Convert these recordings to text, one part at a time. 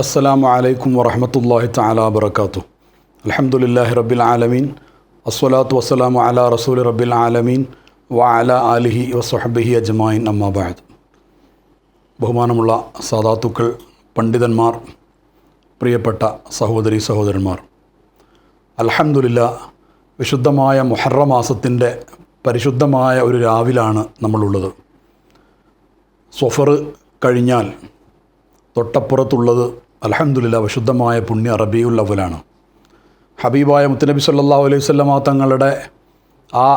അസ്സലാമു അലൈക്കും വറഹമത്തല്ലാഹി തആല വബറകാതുഹു. അൽഹംദുലില്ലാഹി റബ്ബിൽ ആലമീൻ. അസ്സലാത്തു വസ്സലാമു അലാ റസൂലി റബ്ബിൽ ആലമീൻ. വ അല ആലിഹി വസ്ഹബിഹി അജ്മായിൻ അമ്മാ ബഹുമാനമുള്ള സാദാത്തുക്കൾ പണ്ഡിതന്മാർ പ്രിയപ്പെട്ട സഹോദരി സഹോദരന്മാർ. അൽഹംദുലില്ല വിശുദ്ധമായ മുഹറ മാസത്തിന്റെ പരിശുദ്ധമായ ഒരു രാവിലാണ് നമ്മളുള്ളത്. സൊഫർ കഴിഞ്ഞാൽ തൊട്ടപ്പുറത്തുള്ളത് അലഹമുല്ല വിശുദ്ധമായ പുണ്യ റബിയുൽ അവലാണ്. ഹബീബായ മുത്തനബി സല്ലാ അലൈഹി സ്വല്ലമ തങ്ങളുടെ ആ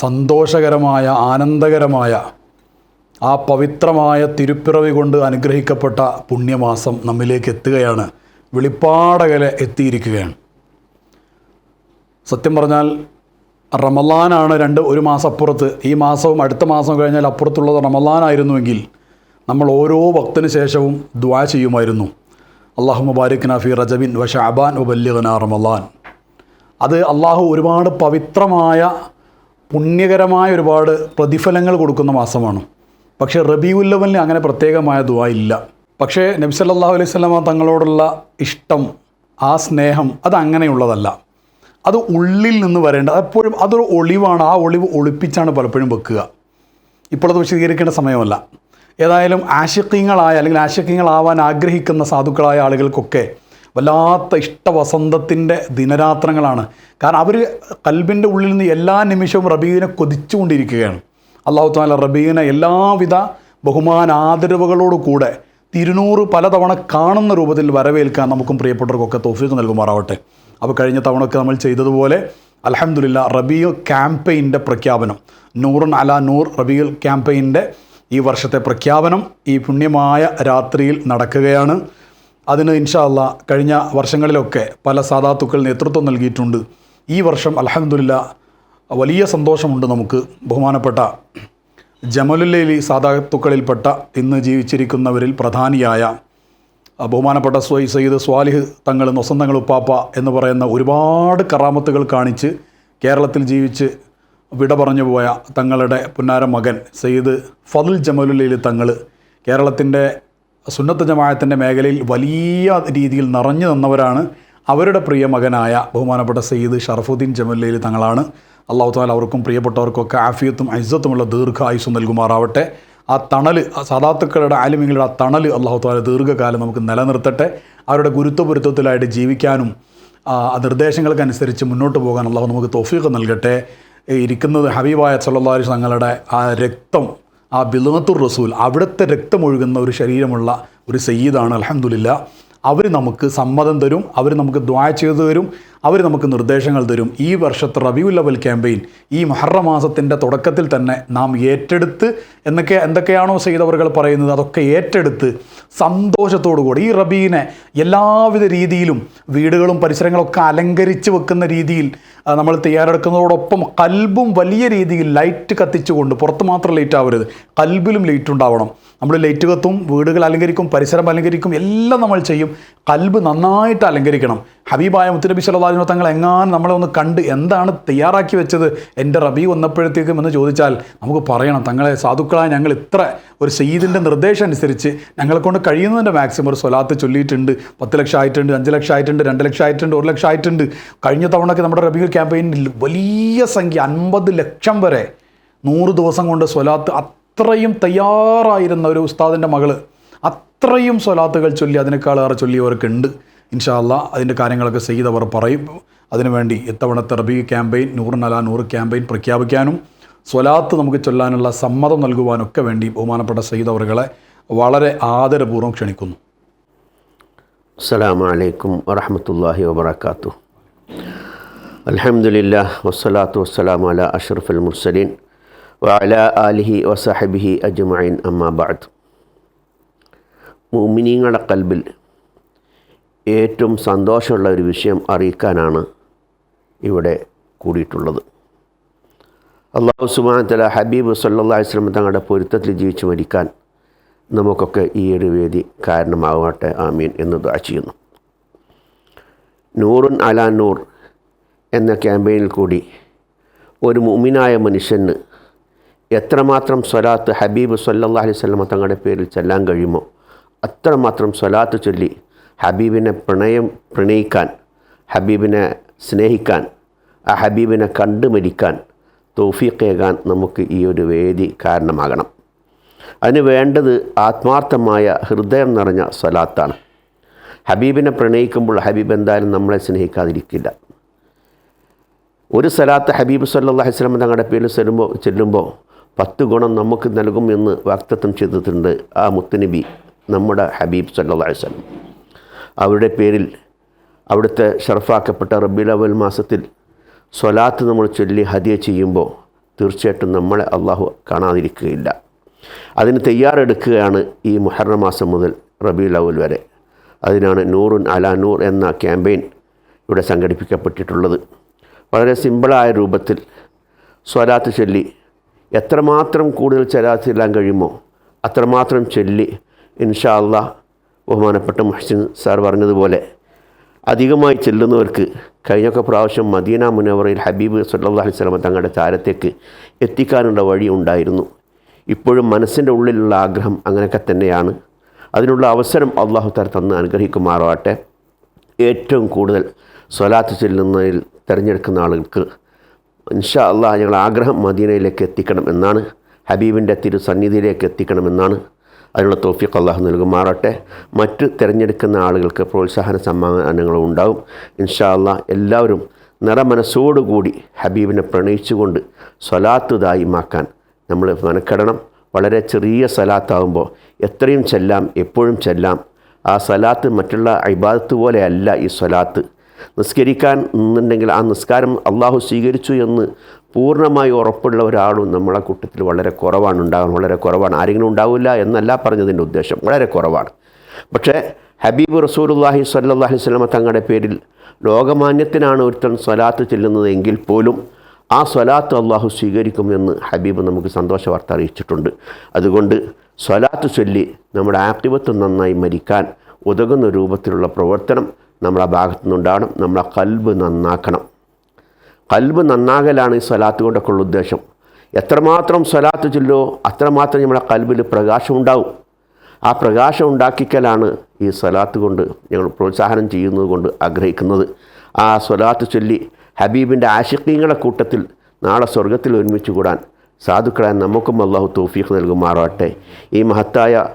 സന്തോഷകരമായ ആനന്ദകരമായ ആ പവിത്രമായ തിരുപ്പിറവി കൊണ്ട് അനുഗ്രഹിക്കപ്പെട്ട പുണ്യമാസം നമ്മിലേക്ക് എത്തുകയാണ്. വെളിപ്പാടകലെ എത്തിയിരിക്കുകയാണ്. സത്യം പറഞ്ഞാൽ റമലാനാണ് രണ്ട് ഒരു മാസം അപ്പുറത്ത് ഈ മാസവും അടുത്ത മാസം കഴിഞ്ഞാൽ അപ്പുറത്തുള്ളത് റമലാനായിരുന്നുവെങ്കിൽ നമ്മൾ ഓരോ ഭക്തന് ശേഷവും ദ്വാ ചെയ്യുമായിരുന്നു. അള്ളാഹു മുബാരിക് നഫി റജബിൻ വ ഷാബാൻ വബല്യഗന റമലാൻ അത് അള്ളാഹു ഒരുപാട് പവിത്രമായ പുണ്യകരമായ ഒരുപാട് പ്രതിഫലങ്ങൾ കൊടുക്കുന്ന മാസമാണ്. പക്ഷേ റബിയുല്ലവലിന് അങ്ങനെ പ്രത്യേകമായ ദുവാ ഇല്ല. പക്ഷേ നബി സല്ലല്ലാഹു അലൈഹി സ്വലമ തങ്ങളോടുള്ള ഇഷ്ടം ആ സ്നേഹം അത് അങ്ങനെയുള്ളതല്ല. അത് ഉള്ളിൽ നിന്ന് വരേണ്ട എപ്പോഴും അതൊരു ഒളിവാണ് ആ ഒളിവ് ഒളിപ്പിച്ചാണ് പലപ്പോഴും വെക്കുക. ഇപ്പോഴത് വിശദീകരിക്കേണ്ട സമയമല്ല. ഏതായാലും ആശക്യങ്ങളായ അല്ലെങ്കിൽ ആശക്യങ്ങളാവാൻ ആഗ്രഹിക്കുന്ന സാധുക്കളായ ആളുകൾക്കൊക്കെ വല്ലാത്ത ഇഷ്ടവസന്തത്തിന്റെ ദിനരാത്രങ്ങളാണ്. കാരണം അവർ കൽബിന്റെ ഉള്ളിൽ നിന്ന് എല്ലാ നിമിഷവും റബീനെ കൊതിച്ചുകൊണ്ടിരിക്കുകയാണ്. അള്ളാഹു താല റബീനെ എല്ലാവിധ ബഹുമാനാദരവുകളോടു കൂടെ തിരുനൂറ് പലതവണ കാണുന്ന രൂപത്തിൽ വരവേൽക്കാൻ നമുക്കും പ്രിയപ്പെട്ടവർക്കൊക്കെ തോഫീക്ക് നൽകുമാറാവട്ടെ. അപ്പോൾ കഴിഞ്ഞ തവണയൊക്കെ നമ്മൾ ചെയ്തതുപോലെ അലഹമുല്ല റബിയു ക്യാമ്പയിന്റെ പ്രഖ്യാപനം. നൂറൻ അല നൂർ റബിയുൽ ക്യാമ്പയിന്റെ ഈ വർഷത്തെ പ്രഖ്യാപനം ഈ പുണ്യമായ രാത്രിയിൽ നടക്കുകയാണ്. അതിന് ഇൻഷാല്ല കഴിഞ്ഞ വർഷങ്ങളിലൊക്കെ പല സാധാത്തുക്കൾ നേതൃത്വം നൽകിയിട്ടുണ്ട്. ഈ വർഷം അലഹമുല്ല വലിയ സന്തോഷമുണ്ട് നമുക്ക്. ബഹുമാനപ്പെട്ട ജമലുല്ലി സാധാത്തുക്കളിൽപ്പെട്ട ഇന്ന് ജീവിച്ചിരിക്കുന്നവരിൽ പ്രധാനിയായ ബഹുമാനപ്പെട്ട സ്വൈ സയ്യിദ് സ്വാലിഹ് തങ്ങൾ നൊസന്തങ്ങൾ ഉപ്പാപ്പ എന്ന് പറയുന്ന ഒരുപാട് കറാമത്തുകൾ കാണിച്ച് കേരളത്തിൽ ജീവിച്ച് വിട പറഞ്ഞു പോയ തങ്ങളുടെ പുന്നാര മകൻ സെയ്ദ് ഫതുൽ ജമലുല്ലയിൽ തങ്ങൾ കേരളത്തിന്റെ സുന്നത്ത് ജമായത്തിന്റെ മേഖലയിൽ വലിയ രീതിയിൽ നിറഞ്ഞു നിന്നവരാണ് അവരുടെ പ്രിയ മകനായ ബഹുമാനപ്പെട്ട സെയ്ദ് ഷറഫുദ്ദീൻ ജമല്ലയിൽ തങ്ങളാണ്. അള്ളാഹു താല അവർക്കും പ്രിയപ്പെട്ടവർക്കൊക്കെ ആഫിയത്തും ഐസത്തുമുള്ള ദീർഘായുസ്സും നൽകുമാറാവട്ടെ. ആ തണൽ സദാത്തുക്കളുടെ ആലിമ്യങ്ങളുടെ ആ തണൽ അള്ളാഹു താല ദീർഘകാലം നമുക്ക് നിലനിർത്തട്ടെ. അവരുടെ ഗുരുത്വപുരുത്വത്തിലായിട്ട് ജീവിക്കാനും ആ നിർദ്ദേശങ്ങൾക്കനുസരിച്ച് മുന്നോട്ട് പോകാൻ അള്ളാഹു നമുക്ക് തൊഫീഖ് നൽകട്ടെ. ഇരിക്കുന്നത് ഹബീബായ സല്ലാഹു തങ്ങളുടെ ആ രക്തം ആ ബിലുനത്തുർ റസൂൽ അവിടുത്തെ രക്തമൊഴുകുന്ന ഒരു ശരീരമുള്ള ഒരു സയ്യിദാണ് അലഹമുല്ല അവർ നമുക്ക് സമ്മതം തരും അവർ നമുക്ക് ദ്വാ ചെയ്തു തരും. അവർ നമുക്ക് നിർദ്ദേശങ്ങൾ തരും. ഈ വർഷത്തെ റവ്യൂ ലെവൽ ക്യാമ്പയിൻ ഈ മഹറമാസത്തിന്റെ തുടക്കത്തിൽ തന്നെ നാം ഏറ്റെടുത്ത് എന്നൊക്കെ എന്തൊക്കെയാണോ ചെയ്തവർകൾ പറയുന്നത് അതൊക്കെ ഏറ്റെടുത്ത് സന്തോഷത്തോടുകൂടി ഈ റബീനെ എല്ലാവിധ രീതിയിലും വീടുകളും പരിസരങ്ങളൊക്കെ അലങ്കരിച്ച് വെക്കുന്ന രീതിയിൽ നമ്മൾ തയ്യാറെടുക്കുന്നതോടൊപ്പം കൽബും വലിയ രീതിയിൽ ലൈറ്റ് കത്തിച്ചുകൊണ്ട് പുറത്ത് മാത്രം ലൈറ്റ് ആവരുത്. കൽബിലും ലൈറ്റ് ഉണ്ടാവണം. നമ്മൾ ലൈറ്റ് കത്തും വീടുകൾ അലങ്കരിക്കും പരിസരം അലങ്കരിക്കും എല്ലാം നമ്മൾ ചെയ്യും. കൽബ് നന്നായിട്ട് അലങ്കരിക്കണം. ഹബീബായ മുത്തുനബി സല്ല തങ്ങൾ എങ്ങാനും നമ്മളെ ഒന്ന് കണ്ട് എന്താണ് തയ്യാറാക്കി വെച്ചത്? എന്റെ റബി വന്നപ്പോഴത്തേക്കും എന്ന് ചോദിച്ചാൽ നമുക്ക് പറയണം തങ്ങളെ സാധുക്കളായ ഞങ്ങൾ ഇത്ര ഒരു സയ്യിദിന്റെ നിർദ്ദേശം അനുസരിച്ച് ഞങ്ങളെ കൊണ്ട് കഴിയുന്നതിന്റെ മാക്സിമം ഒരു സ്വലാത്ത് ചൊല്ലിയിട്ടുണ്ട്. പത്ത് ലക്ഷം ആയിട്ടുണ്ട് അഞ്ച് ലക്ഷം ആയിട്ടുണ്ട് രണ്ട് ലക്ഷം ആയിട്ടുണ്ട് ഒരു ലക്ഷം ആയിട്ടുണ്ട്. കഴിഞ്ഞ തവണയൊക്കെ നമ്മുടെ റബിയുൽ ക്യാമ്പയിനിൽ വലിയ സംഖ്യ അൻപത് ലക്ഷം വരെ നൂറ് ദിവസം കൊണ്ട് സ്വലാത്ത് അത്രയും തയ്യാറായിരുന്ന ഒരു ഉസ്താദിന്റെ മകൾ അത്രയും സ്വലാത്തുകൾ ചൊല്ലി അതിനേക്കാളേറെ ചൊല്ലിയവർക്കുണ്ട് ഇൻഷാല്ല അതിന്റെ കാര്യങ്ങളൊക്കെ അവർ പറയും. അതിനുവേണ്ടി ഇത്തവണത്തെ റബി ക്യാമ്പയിൻ നൂറിനല നൂറ് ക്യാമ്പയിൻ പ്രഖ്യാപിക്കാനും സ്വലാത്ത് നമുക്ക് ചൊല്ലാനുള്ള സമ്മതം നൽകുവാനൊക്കെ വേണ്ടി ബഹുമാനപ്പെട്ട സയ്യിദവറുകളെ വളരെ ആദരപൂർവം ക്ഷണിക്കുന്നു. അസ്സലാമു അലൈക്കും വറഹമത്തല്ലാഹി വബർക്കാത്തു അൽഹംദുലില്ലാ വസ്സലാത്തു വസ്സലാം അല അഷ്റഫുൽ മുർസലീൻ വഅല ആലിഹി വസഹബിഹി അജ്മഈൻ അമ്മാ മോമിനിങ്ങളുടെ കൽബിൽ ഏറ്റവും സന്തോഷമുള്ള ഒരു വിഷയം അറിയിക്കാനാണ് ഇവിടെ കൂടിയിട്ടുള്ളത്. അള്ളാഹു സുബാനത്തല ഹബീബ് സല്ലാ വസ്ലം തങ്ങളുടെ പൊരുത്തത്തിൽ ജീവിച്ചു മരിക്കാൻ നമുക്കൊക്കെ ഈ ഒരു വേദി കാരണമാവട്ടെ ആമീൻ എന്ന് ദുആ ചെയ്യുന്നു. നൂറുൻ അലാ നൂർ എന്ന ക്യാമ്പയിനിൽ കൂടി ഒരു മുമിനായ മനുഷ്യന് എത്രമാത്രം സ്വലാത്ത് ഹബീബ് സല്ലാ അലൈഹി സ്വലമ തങ്ങളുടെ പേരിൽ ചെല്ലാൻ കഴിയുമോ അത്രമാത്രം സ്വലാത്ത് ചൊല്ലി ഹബീബിനെ പ്രണയം പ്രണയിക്കാൻ ഹബീബിനെ സ്നേഹിക്കാൻ ആ ഹബീബിനെ കണ്ടു മരിക്കാൻ തൗഫീഖേകാൻ നമുക്ക് ഈ ഒരു വേദി കാരണമാകണം. അതിന് വേണ്ടത് ആത്മാർത്ഥമായ ഹൃദയം നിറഞ്ഞ സ്വലാത്താണ്. ഹബീബിനെ പ്രണയിക്കുമ്പോൾ ഹബീബ് എന്തായാലും നമ്മളെ സ്നേഹിക്കാതിരിക്കില്ല. ഒരു സ്ഥലത്ത് ഹബീബ് സല്ലാഹി സ്വലം തങ്ങളുടെ പേരിൽ ചെല്ലുമ്പോൾ ചെല്ലുമ്പോൾ പത്ത് ഗുണം നമുക്ക് നൽകും എന്ന് വാക്തത്വം ചെയ്തിട്ടുണ്ട് ആ മുത്തുനബി നമ്മുടെ ഹബീബ് സല്ലാ വല്ലം അവരുടെ പേരിൽ അവിടുത്തെ ഷർഫാക്കപ്പെട്ട റബ്ബിൽ അവൽ മാസത്തിൽ സ്വലാത്ത് നമ്മൾ ചൊല്ലി ഹദിയ ചെയ്യുമ്പോൾ തീർച്ചയായിട്ടും നമ്മളെ അള്ളാഹു കാണാതിരിക്കുകയില്ല. അതിന് തയ്യാറെടുക്കുകയാണ് ഈ മുഹറ മാസം മുതൽ റബീൽ അവൽ വരെ. അതിനാണ് നൂറുൻ അല നൂർ എന്ന ക്യാമ്പയിൻ ഇവിടെ സംഘടിപ്പിക്കപ്പെട്ടിട്ടുള്ളത്. വളരെ സിമ്പിളായ രൂപത്തിൽ സ്വലാത്ത് ചൊല്ലി എത്രമാത്രം കൂടുതൽ ചെല്ലാൻ കഴിയുമോ അത്രമാത്രം ചൊല്ലി ഇൻഷാ അള്ളാ ബഹുമാനപ്പെട്ട മുഹസിൻ സാർ പറഞ്ഞതുപോലെ അധികമായി ചെല്ലുന്നവർക്ക് കഴിഞ്ഞൊക്കെ പ്രാവശ്യം മദീന മുനവറയിൽ ഹബീബ് സല്ലാ അലൈഹി സ്വലമ തങ്ങളുടെ താരത്തേക്ക് എത്തിക്കാനുള്ള വഴി ഉണ്ടായിരുന്നു. ഇപ്പോഴും മനസ്സിന്റെ ഉള്ളിലുള്ള ആഗ്രഹം അങ്ങനെയൊക്കെ തന്നെയാണ്. അതിനുള്ള അവസരം അള്ളാഹു താർ തന്ന് അനുഗ്രഹിക്കുമാറാവട്ടെ ഏറ്റവും കൂടുതൽ സ്വലാത്ത് ചെല്ലുന്നതിൽ തിരഞ്ഞെടുക്കുന്ന ആളുകൾക്ക് ഇൻഷാ അള്ളാഹ് ഞങ്ങൾ ആഗ്രഹം മദീനയിലേക്ക് എത്തിക്കണം എന്നാണ് ഹബീബിന്റെ തിരുസന്നിധിയിലേക്ക് എത്തിക്കണമെന്നാണ് അതിനുള്ള തോഫിക്ക് അള്ളാഹു നൽകുമാറട്ടെ മറ്റ് തിരഞ്ഞെടുക്കുന്ന ആളുകൾക്ക് പ്രോത്സാഹന സമ്മാനങ്ങളും ഉണ്ടാവും ഇൻഷാ അള്ളാഹ് എല്ലാവരും നിറമനസ്സോടുകൂടി ഹബീബിനെ പ്രണയിച്ചുകൊണ്ട് സ്വലാത്ത് ദായിമാക്കാൻ നമ്മൾ മെനക്കെടണം. വളരെ ചെറിയ സലാത്താവുമ്പോൾ എത്രയും ചെല്ലാം എപ്പോഴും ചെല്ലാം. ആ സലാത്ത് മറ്റുള്ള അഭിബാദത്ത് പോലെയല്ല ഈ സ്വലാത്ത്. നിസ്കരിക്കാൻ നിന്നുണ്ടെങ്കിൽ ആ നിസ്കാരം അള്ളാഹു സ്വീകരിച്ചു എന്ന് പൂർണമായി ഉറപ്പുള്ള ഒരാളും നമ്മളെ കൂട്ടത്തിൽ വളരെ കുറവാണ് ഉണ്ടാകാൻ വളരെ കുറവാണ്. ആരെങ്കിലും ഉണ്ടാവില്ല എന്നല്ല പറഞ്ഞതിന്റെ ഉദ്ദേശം. വളരെ കുറവാണ്. പക്ഷേ ഹബീബ് റസൂലുല്ലാഹി സല്ലാഹി സ്വലമ തങ്ങളുടെ പേരിൽ ലോകമാന്യത്തിനാണ് ഒരുത്തൻ സ്വലാത്ത് ചെല്ലുന്നത് എങ്കിൽ പോലും ആ സ്വലാത്ത് അള്ളാഹു സ്വീകരിക്കുമെന്ന് ഹബീബ് നമുക്ക് സന്തോഷ വാർത്ത അറിയിച്ചിട്ടുണ്ട്. അതുകൊണ്ട് സ്വലാത്ത് ചൊല്ലി നമ്മുടെ ആക്തിവത്വം നന്നായി മരിക്കാൻ ഉതകുന്ന രൂപത്തിലുള്ള പ്രവർത്തനം നമ്മളെ ഭാഗത്തു നിന്നുണ്ടാകണം നമ്മളെ കൽബ് നന്നാക്കണം. കൽബ് നന്നാകലാണ് ഈ സ്വലാത്ത് കൊണ്ടൊക്കെ ഉള്ള ഉദ്ദേശം. എത്രമാത്രം സ്വലാത്ത് ചൊല്ലോ അത്രമാത്രം നമ്മുടെ കൽബിൽ പ്രകാശം ഉണ്ടാവും. ആ പ്രകാശം ഉണ്ടാക്കിക്കലാണ് ഈ സ്വലാത്ത് കൊണ്ട് ഞങ്ങൾ പ്രോത്സാഹനം ചെയ്യുന്നത് കൊണ്ട് ആഗ്രഹിക്കുന്നത്. ആ സ്വലാത്ത് ചൊല്ലി ഹബീബിന്റെ ആശിക്കീങ്ങളെ കൂട്ടത്തിൽ നാളെ സ്വർഗത്തിൽ ഒരുമിച്ച് കൂടാൻ സാധുക്കളാൻ നമുക്കും അള്ളാഹു തോഫീഖ് നൽകുമാറാട്ടെ ഈ മഹത്തായ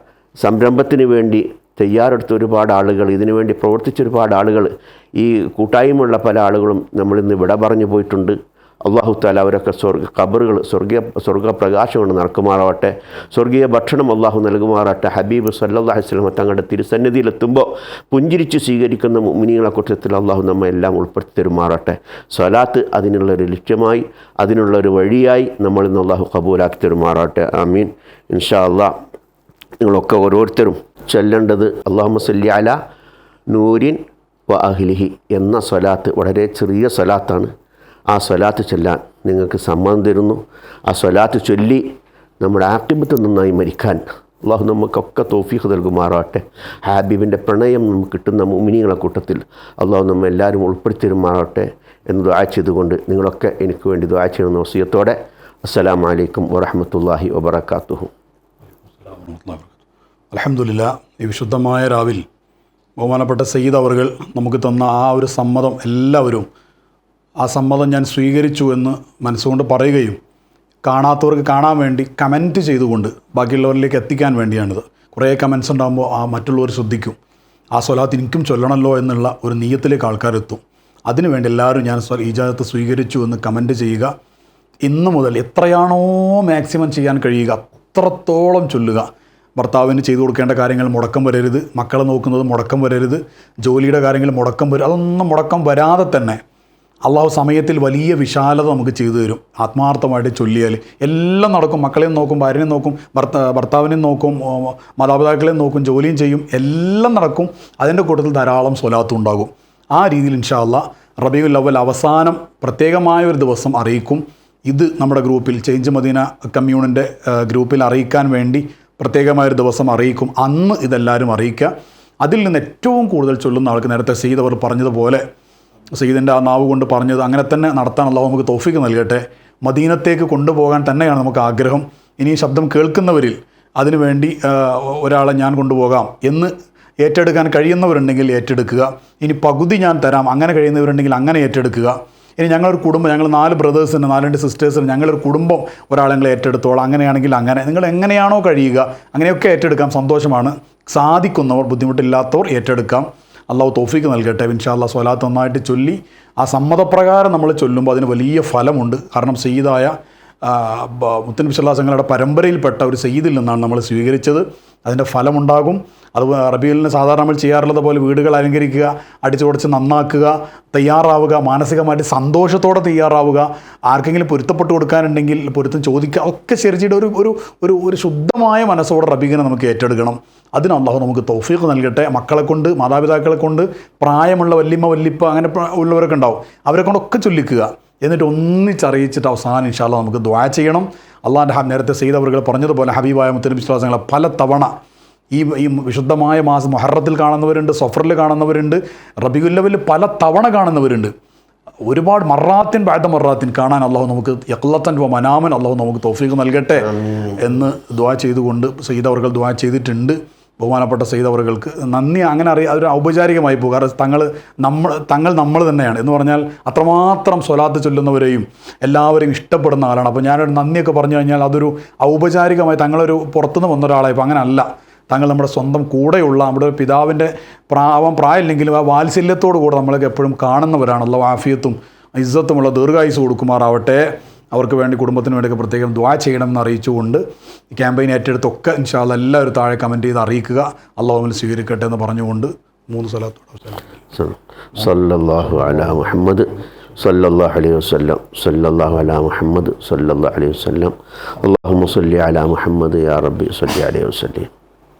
സംരംഭത്തിന് വേണ്ടി തയ്യാറെടുത്ത ഒരുപാട് ആളുകൾ ഇതിനുവേണ്ടി പ്രവർത്തിച്ച ഒരുപാട് ആളുകൾ ഈ കൂട്ടായ്മയുള്ള പല ആളുകളും നമ്മളിന്ന് വിട പറഞ്ഞു പോയിട്ടുണ്ട്. അള്ളാഹു താല അവരൊക്കെ സ്വർഗ ഖബറുകൾ സ്വർഗീയ സ്വർഗപ്രകാശം കൊണ്ട് നടക്കുമാറാവട്ടെ. സ്വർഗീയ ഭക്ഷണം അള്ളാഹു നൽകുമാറാട്ടെ ഹബീബ് സല്ലാ വസ്ലമ തങ്ങളുടെ തിരുസന്നിധിയിലെത്തുമ്പോൾ പുഞ്ചിരിച്ച് സ്വീകരിക്കുന്ന മുനികളെ കൂട്ടത്തിൽ അള്ളാഹു നമ്മെ എല്ലാം ഉൾപ്പെടുത്തി തരുമാറാട്ടെ സ്വലാത്ത് അതിനുള്ളൊരു ലക്ഷ്യമായി അതിനുള്ളൊരു വഴിയായി നമ്മളിന്ന് അള്ളാഹു കബൂലാക്കി തരുമാറാട്ടെ ആമീൻ. ഇൻഷാ അള്ളാഹ്. നിങ്ങളൊക്കെ ഓരോരുത്തരും ചൊല്ലേണ്ടത് അള്ളാഹു സല്ലി അല നൂരിൻ വ അഹ്ലിഹി എന്ന സ്വലാത്ത് വളരെ ചെറിയ സ്വലാത്താണ്. ആ സ്വലാത്ത് ചൊല്ലാൻ നിങ്ങൾക്ക് സമ്മതം തരുന്നു. ആ സ്വലാത്ത് ചൊല്ലി നമ്മുടെ ആക്ടിമത്ത് നന്നായി മരിക്കാൻ അള്ളാഹു നമുക്കൊക്കെ തോഫീഖ് നൽകുമാറാട്ടെ ഹാബീബിന്റെ പ്രണയം നമുക്ക് കിട്ടുന്ന മുമിനികളെ കൂട്ടത്തിൽ അള്ളാഹു നമ്മൾ എല്ലാവരും ഉൾപ്പെടുത്തി തരുമാറാട്ടെ എന്ന് ദുആ ചെയ്തുകൊണ്ട് നിങ്ങളൊക്കെ എനിക്ക് വേണ്ടി ദുആ ചെയ്യുന്ന വസീയത്തോടെ. അസ്സലാമലൈക്കും വറഹമത്തല്ലാഹി വബർക്കാത്തുഹു അലഹമുല്ല ഈ വിശുദ്ധമായ രാവിൽ ബഹുമാനപ്പെട്ട സയ്യിദ് അവർകൾ നമുക്ക് തന്ന ആ ഒരു സമ്മതം എല്ലാവരും ആ സമ്മതം ഞാൻ സ്വീകരിച്ചു എന്ന് മനസ്സുകൊണ്ട് പറയുകയും കാണാത്തവർക്ക് കാണാൻ വേണ്ടി കമന്റ് ചെയ്തുകൊണ്ട് ബാക്കിയുള്ളവരിലേക്ക് എത്തിക്കാൻ വേണ്ടിയാണിത്. കുറേ കമൻസ് ഉണ്ടാകുമ്പോൾ ആ മറ്റുള്ളവർ ശ്രദ്ധിക്കും. ആ സ്വലാത്ത് എനിക്കും ചൊല്ലണമല്ലോ എന്നുള്ള ഒരു നീയത്തിലേക്ക് ആൾക്കാരെത്തും അതിനുവേണ്ടി എല്ലാവരും ഞാൻ ഈജാദത്ത് സ്വീകരിച്ചു എന്ന് കമന്റ് ചെയ്യുക. ഇന്ന് മുതൽ എത്രയാണോ മാക്സിമം ചെയ്യാൻ കഴിയുക അത്രത്തോളം ചൊല്ലുക. ഭർത്താവിന് ചെയ്തു കൊടുക്കേണ്ട കാര്യങ്ങൾ മുടക്കം വരരുത്. മക്കളെ നോക്കുന്നത് മുടക്കം വരരുത്. ജോലിയുടെ കാര്യങ്ങൾ മുടക്കം വരും അതൊന്നും മുടക്കം വരാതെ തന്നെ അള്ളാഹു സമയത്തിൽ വലിയ വിശാലത നമുക്ക് ചെയ്തു തരും. ആത്മാർത്ഥമായിട്ട് ചൊല്ലിയാൽ എല്ലാം നടക്കും. മക്കളെയും നോക്കും ഭാര്യനെയും നോക്കും ഭർത്ത ഭർത്താവിനെയും നോക്കും മാതാപിതാക്കളെയും നോക്കും ജോലിയും ചെയ്യും. എല്ലാം നടക്കും. അതിന്റെ കൂട്ടത്തിൽ ധാരാളം സ്വലാത്തും ഉണ്ടാകും. ആ രീതിയിൽ ഇൻഷാല്ല റബിയുൽ അവൽ അവസാനം പ്രത്യേകമായ ഒരു ദിവസം അറിയിക്കും. ഇത് നമ്മുടെ ഗ്രൂപ്പിൽ ചേഞ്ച് മദീന കമ്മ്യൂണിന്റെ ഗ്രൂപ്പിൽ അറിയിക്കാൻ വേണ്ടി പ്രത്യേകമായൊരു ദിവസം അറിയിക്കും. അന്ന് ഇതെല്ലാവരും അറിയിക്കുക. അതിൽ നിന്ന് ഏറ്റവും കൂടുതൽ ചൊല്ലുന്ന ആൾക്ക് നേരത്തെ സീദ് അവർ പറഞ്ഞതുപോലെ സയ്യിദിന്റെ ആ നാവ് കൊണ്ട് പറഞ്ഞത് അങ്ങനെ തന്നെ നടത്താനുള്ള നമുക്ക് തോഫിക്ക് നൽകട്ടെ. മദീനത്തേക്ക് കൊണ്ടുപോകാൻ തന്നെയാണ് നമുക്ക് ആഗ്രഹം. ഇനി ശബ്ദം കേൾക്കുന്നവരിൽ അതിനുവേണ്ടി ഒരാളെ ഞാൻ കൊണ്ടുപോകാം എന്ന് ഏറ്റെടുക്കാൻ കഴിയുന്നവരുണ്ടെങ്കിൽ ഏറ്റെടുക്കുക. ഇനി പകുതി ഞാൻ തരാം അങ്ങനെ കഴിയുന്നവരുണ്ടെങ്കിൽ അങ്ങനെ ഏറ്റെടുക്കുക. ഇനി ഞങ്ങളൊരു കുടുംബം ഞങ്ങൾ നാല് ബ്രദേഴ്സിന് നാലഞ്ച് സിസ്റ്റേഴ്സിന് ഞങ്ങളൊരു കുടുംബം ഒരാളെ നിങ്ങൾ ഏറ്റെടുത്തോളാം. അങ്ങനെയാണെങ്കിൽ അങ്ങനെ നിങ്ങൾ എങ്ങനെയാണോ കഴിയുക അങ്ങനെയൊക്കെ ഏറ്റെടുക്കാം. സന്തോഷമാണ്. സാധിക്കുന്നവർ ബുദ്ധിമുട്ടില്ലാത്തവർ ഏറ്റെടുക്കാം. അള്ളാഹു തോഫിക്ക് നൽകട്ടെ. ഇൻഷാല്ലാ സ്വലാത്ത് നന്നായിട്ട് ചൊല്ലി. ആ സമ്മതപ്രകാരം നമ്മൾ ചൊല്ലുമ്പോൾ അതിന് വലിയ ഫലമുണ്ട്. കാരണം സയ്യിദായ മുത്തൻ വിശ്വാസങ്ങളുടെ പരമ്പരയിൽപ്പെട്ട ഒരു സയ്യിദിൽ നിന്നാണ് നമ്മൾ സ്വീകരിച്ചത്. അതിന്റെ ഫലമുണ്ടാകും. അതുപോലെ റബിയുലിന് സാധാരണ നമ്മൾ ചെയ്യാറുള്ളത് പോലെ വീടുകൾ അലങ്കരിക്കുക അടിച്ചുടച്ച് നന്നാക്കുക തയ്യാറാവുക മാനസികമായിട്ട് സന്തോഷത്തോടെ തയ്യാറാവുക ആർക്കെങ്കിലും പൊരുത്തപ്പെട്ട് കൊടുക്കാനുണ്ടെങ്കിൽ പൊരുത്തം ചോദിക്കുക ഒക്കെ ചെറിച്ചിട്ട് ഒരു ഒരു ഒരു ഒരു ശുദ്ധമായ മനസ്സോടെ റബീഖിനെ നമുക്ക് ഏറ്റെടുക്കണം. അതിന് അള്ളാഹു നമുക്ക് തൗഫീഖ് നൽകട്ടെ. മക്കളെ കൊണ്ട് മാതാപിതാക്കളെ കൊണ്ട് പ്രായമുള്ള വല്യമ്മ വല്യപ്പ അങ്ങനെ ഉള്ളവരൊക്കെ ഉണ്ടാവും. അവരെ കൊണ്ടൊക്കെ ചൊല്ലിക്കുക. എന്നിട്ട് ഒന്നിച്ചറിയിച്ചിട്ട് അവസാനം ഇൻഷാല്ല നമുക്ക് ദ്വാ ചെയ്യണം. അള്ളാഹാന്റെ നേരത്തെ സെയ്ദ് അവർ പറഞ്ഞതുപോലെ ഹബീബായ മുത്തനബിസ്വാസങ്ങളെ പല തവണ ഈ ഈ വിശുദ്ധമായ മാസം മൊഹറത്തിൽ കാണുന്നവരുണ്ട് സൊഫറിൽ കാണുന്നവരുണ്ട് റബിയുല്ലവിൽ പല തവണ കാണുന്നവരുണ്ട്. ഒരുപാട് മറാത്തിൻ ബാധ മറാത്തിൻ കാണാൻ അള്ളാഹു നമുക്ക് യക്ലത്തൻ വ മനാമൻ അള്ളാഹു നമുക്ക് തോഫീക്ക് നൽകട്ടെ എന്ന് ദ്വാ ചെയ്തുകൊണ്ട് ചെയ്തവർകൾ ദ്വാ ചെയ്തിട്ടുണ്ട്. ബഹുമാനപ്പെട്ട ചെയ്തവർക്ക് നന്ദി. അങ്ങനെ അറിയാം അതൊരു ഔപചാരികമായി പോകും കാരണം തങ്ങൾ നമ്മൾ തങ്ങൾ നമ്മൾ തന്നെയാണ്. എന്ന് പറഞ്ഞാൽ അത്രമാത്രം സ്വലാത്ത് ചൊല്ലുന്നവരെയും എല്ലാവരെയും ഇഷ്ടപ്പെടുന്ന ആളാണ്. അപ്പോൾ ഞാനൊരു നന്ദിയൊക്കെ പറഞ്ഞു കഴിഞ്ഞാൽ അതൊരു ഔപചാരികമായി തങ്ങളൊരു പുറത്തുനിന്ന് വന്ന ഒരാളായി ഇപ്പോൾ തങ്ങൾ നമ്മുടെ സ്വന്തം കൂടെയുള്ള നമ്മുടെ പിതാവിന്റെ പ്രാവം പ്രായമില്ലെങ്കിലും ആ വാത്സല്യത്തോടു കൂടെ നമ്മളൊക്കെ എപ്പോഴും കാണുന്നവരാണല്ലോ ആഫിയത്തും ഇസ്സത്തുമുള്ള ദീർഘായുസ് കൊടുക്കുമാറാവട്ടെ. അവർക്ക് വേണ്ടി കുടുംബത്തിന് വേണ്ടിയൊക്കെ പ്രത്യേകം ദ്വാ ചെയ്യണമെന്ന് അറിയിച്ചുകൊണ്ട് ഈ ക്യാമ്പയിൻ ഏറ്റെടുത്തൊക്കെ ഇൻഷാല്ല എല്ലാവരും താഴെ കമന്റ് ചെയ്ത് അറിയിക്കുക. അള്ളാഹുവിൽ സ്വീകരിക്കട്ടെ എന്ന് പറഞ്ഞുകൊണ്ട് മൂന്ന് സ്ഥലത്തോട് സല്ലല്ലാഹു അലാ മുഹമ്മദ് സല്ലല്ലാഹു അലൈഹി വസല്ലം സല്ലല്ലാഹു അലാ മുഹമ്മദ് സല്ലല്ലാഹു അലൈഹി വസല്ലം. അല്ലാഹുമ്മ സല്ലി അലാ മുഹമ്മദ് യാ റബ്ബി സല്ലി അലൈഹി വസല്ലം.